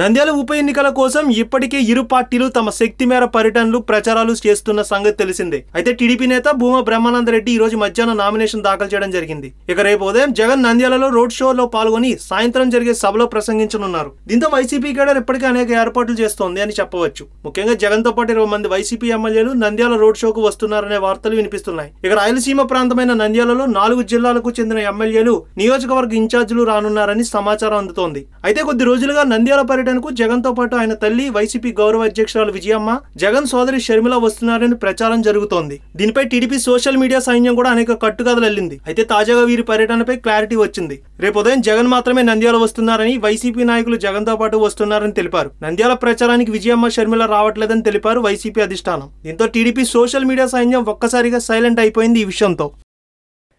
నంద్యాల ఉప ఎన్నికల కోసం ఇప్పటికే ఇరు పార్టీలు తమ శక్తి మేర పర్యటనలు ప్రచారాలు చేస్తున్న సంగతి తెలిసిందే. అయితే టీడీపీ నేత భూమా బ్రహ్మానందరెడ్డి ఈ రోజు మధ్యాహ్నం నామినేషన్ దాఖలు చేయడం జరిగింది. ఇక రేపు ఉదయం జగన్ నంద్యాలలో రోడ్ షోలో పాల్గొని సాయంత్రం జరిగే సభలో ప్రసంగించనున్నారు. దీంతో వైసీపీ కేడర్ ఇప్పటికే అనేక ఏర్పాట్లు చేస్తోంది అని చెప్పవచ్చు. ముఖ్యంగా జగన్తో పాటు ఇరవై మంది వైసీపీ ఎమ్మెల్యేలు నంద్యాల రోడ్ షోకు వస్తున్నారనే వార్తలు వినిపిస్తున్నాయి. ఇక రాయలసీమ ప్రాంతమైన నంద్యాలలో నాలుగు జిల్లాలకు చెందిన ఎమ్మెల్యేలు నియోజకవర్గ ఇన్ఛార్జీలు రానున్నారని సమాచారం అందుతోంది. అయితే కొద్ది రోజులుగా నంద్యాల పర్యటనకు జగన్తో పాటు ఆయన తల్లి వైసీపీ గౌరవ అధ్యక్షురాలు విజయమ్మ జగన్ సోదరి షర్మిల వస్తున్నారని ప్రచారం జరుగుతోంది. దీనిపై టీడీపీ సోషల్ మీడియా సైన్యం కూడా అనేక కట్టుకథలు వెళ్ళింది అయితే తాజాగా వీరి పర్యటనపై క్లారిటీ వచ్చింది. రేపు ఉదయం జగన్ మాత్రమే నంద్యాల వస్తున్నారని వైసీపీ నాయకులు జగన్తో పాటు వస్తున్నారని తెలిపారు. నంద్యాల ప్రచారానికి విజయమ్మ షర్మిల రావట్లేదని తెలిపారు వైసీపీ అధిష్టానం. దీంతో టీడీపీ సోషల్ మీడియా సైన్యం ఒక్కసారిగా సైలెంట్ అయిపోయింది ఈ విషయంతో.